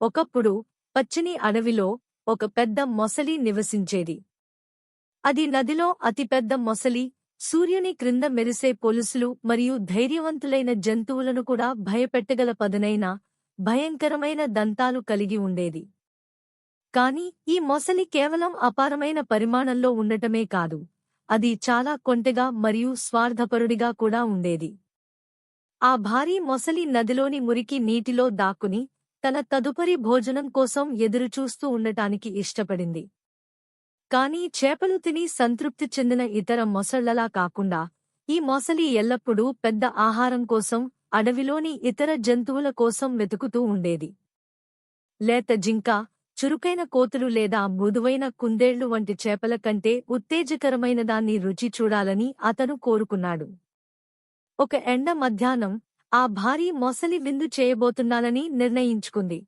ఒకప్పుడు పచ్చని అడవిలో ఒక పెద్ద మొసలి నివసించేది. అది నదిలో అతిపెద్ద మొసలి సూర్యుని క్రింద మెరిసే పొలుసులు మరియు ధైర్యవంతులైన జంతువులను కూడా భయపెట్టగల పదునైన భయంకరమైన దంతాలు కలిగి ఉండేది. కాని ఈ మొసలి కేవలం అపారమైన పరిమాణంలో ఉండటమే కాదు అది చాలా కొంటెగా మరియు స్వార్థపరుడిగా కూడా ఉండేది. ఆ భారీ మొసలి నదిలోని మురికి నీటిలో దాక్కుని తన తదుపరి భోజనం కోసం ఎదురుచూస్తూ ఉండటానికి ఇష్టపడింది. కాని చేపలు తిని సంతృప్తి చెందిన ఇతర మొసళ్ళలా కాకుండా ఈ మొసలి ఎల్లప్పుడూ పెద్ద ఆహారం కోసం అడవిలోని ఇతర జంతువుల కోసం వెతుకుతూ ఉండేది. లేత జింక చురుకైన కోతులు లేదా మృదువైన కుందేళ్ళు వంటి చేపల కంటే ఉత్తేజకరమైన దాన్ని రుచి చూడాలని అతను కోరుకున్నాడు. ఒక ఎండ మధ్యాహ్నం ఆ భారీ మొసలి విందు చేయబోతున్నానని నిర్ణయించుకుంది.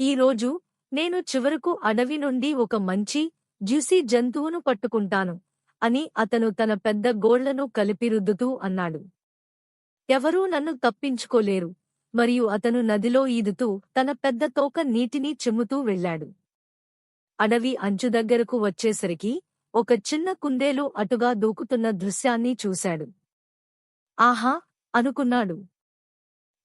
ఈరోజు నేను చివరకు అడవి నుండి ఒక మంచి జ్యూసీ జంతువును పట్టుకుంటాను అని అతను తన పెద్ద గోళ్ళను కలిపి రుద్దుతూ అన్నాడు. ఎవరూ నన్ను తప్పించుకోలేరు మరియు అతను నదిలో ఈదుతూ తన పెద్ద తోక నీటిని చిమ్ముతూ వెళ్ళాడు. అడవి అంచు దగ్గరకు వచ్చేసరికి ఒక చిన్న కుందేలు అటుగా దూకుతున్న దృశ్యాన్ని చూశాడు. ఆహా! అనుకున్నాడు.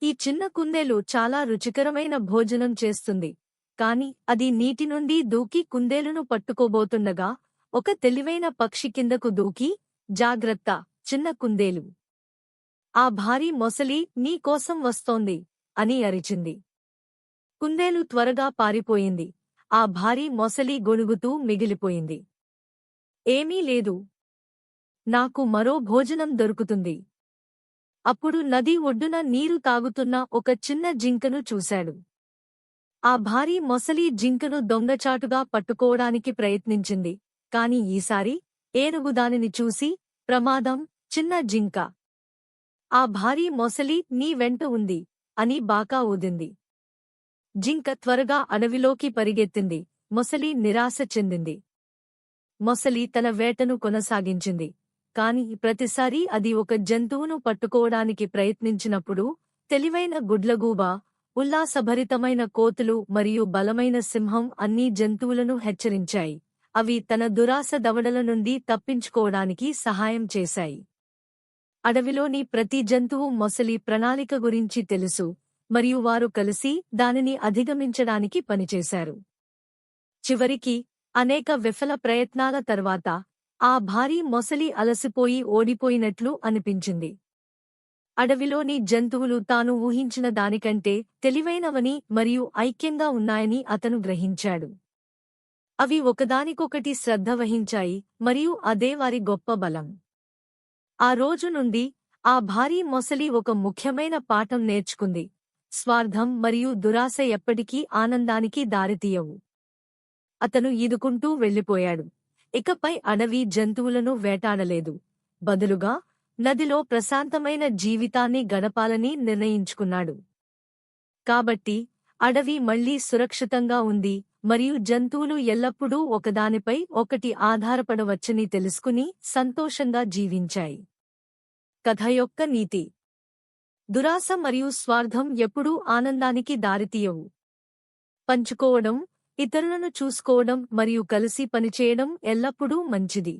ఈ చిన్న కుందేలు చాలా రుచికరమైన భోజనం చేస్తుంది. కాని అది నీటి నుండి దూకి కుందేలును పట్టుకోబోతుండగా ఒక తెలివైన పక్షి కిందకు దూకి జాగ్రత్త చిన్న కుందేలు. ఆ భారీ మొసలి నీకోసం వస్తోంది అని అరిచింది. కుందేలు త్వరగా పారిపోయింది. ఆ భారీ మొసలి గొణుగుతూ మిగిలిపోయింది. ఏమీ లేదు. నాకు మరో భోజనం దొరుకుతుంది. అప్పుడు నది ఒడ్డున నీరు తాగుతున్న ఒక చిన్న జింకను చూశాడు. ఆ భారీ మొసలి జింకను దొంగచాటుగా పట్టుకోవడానికి ప్రయత్నించింది కాని ఈసారి ఏనుగు దానిని చూసి ప్రమాదం చిన్న జింక. ఆ భారీ మొసలి నీ వెంట ఉంది అని బాకా ఊదింది. జింక త్వరగా అడవిలోకి పరిగెత్తింది మొసలి నిరాశ చెందింది. మొసలి తన వేటను కొనసాగించింది. కాని ప్రతిసారీ అది ఒక జంతువును పట్టుకోవడానికి ప్రయత్నించినప్పుడు తెలివైన గుడ్లగూబ ఉల్లాసభరితమైన కోతులు మరియు బలమైన సింహం అన్ని జంతువులను హెచ్చరించాయి. అవి తన దురాశ దవడల నుండి తప్పించుకోవడానికి సహాయం చేశాయి. అడవిలోని ప్రతి జంతువు మొసలి ప్రణాళిక గురించి తెలుసు మరియు వారు కలిసి దానిని అధిగమించడానికి పనిచేశారు. చివరికి అనేక విఫల ప్రయత్నాల తర్వాత ఆ భారీ మొసలి అలసిపోయి ఓడిపోయినట్లు అనిపించింది. అడవిలోని జంతువులు తాను ఊహించిన దానికంటే తెలివైనవని మరియు ఐక్యంగా ఉన్నాయని అతను గ్రహించాడు. అవి ఒకదానికొకటి శ్రద్ధ వహించాయి మరియు అదే వారి గొప్ప బలం. ఆ రోజు నుండి ఆ భారీ మొసలి ఒక ముఖ్యమైన పాఠం నేర్చుకుంది. స్వార్థం మరియు దురాశ ఎప్పటికీ ఆనందానికి దారితీయవు. అతను ఈదుకుంటూ వెళ్ళిపోయాడు. ఇకపై అడవి జంతువులను వేటాడలేదు. బదులుగా నదిలో ప్రశాంతమైన జీవితాన్ని గడపాలని నిర్ణయించుకున్నాడు. కాబట్టి అడవి మళ్ళీ సురక్షితంగా ఉంది మరియు జంతువులు ఎల్లప్పుడూ ఒకదానిపై ఒకటి ఆధారపడవచ్చని తెలుసుకుని సంతోషంగా జీవించాయి. కథ యొక్క నీతి. దురాశ మరియు స్వార్థం ఎప్పుడూ ఆనందానికి దారితీయవు. పంచుకోవడం ఇతరులను చూసుకోవడం మరియు కలిసి పనిచేయడం ఎల్లప్పుడూ మంచిది.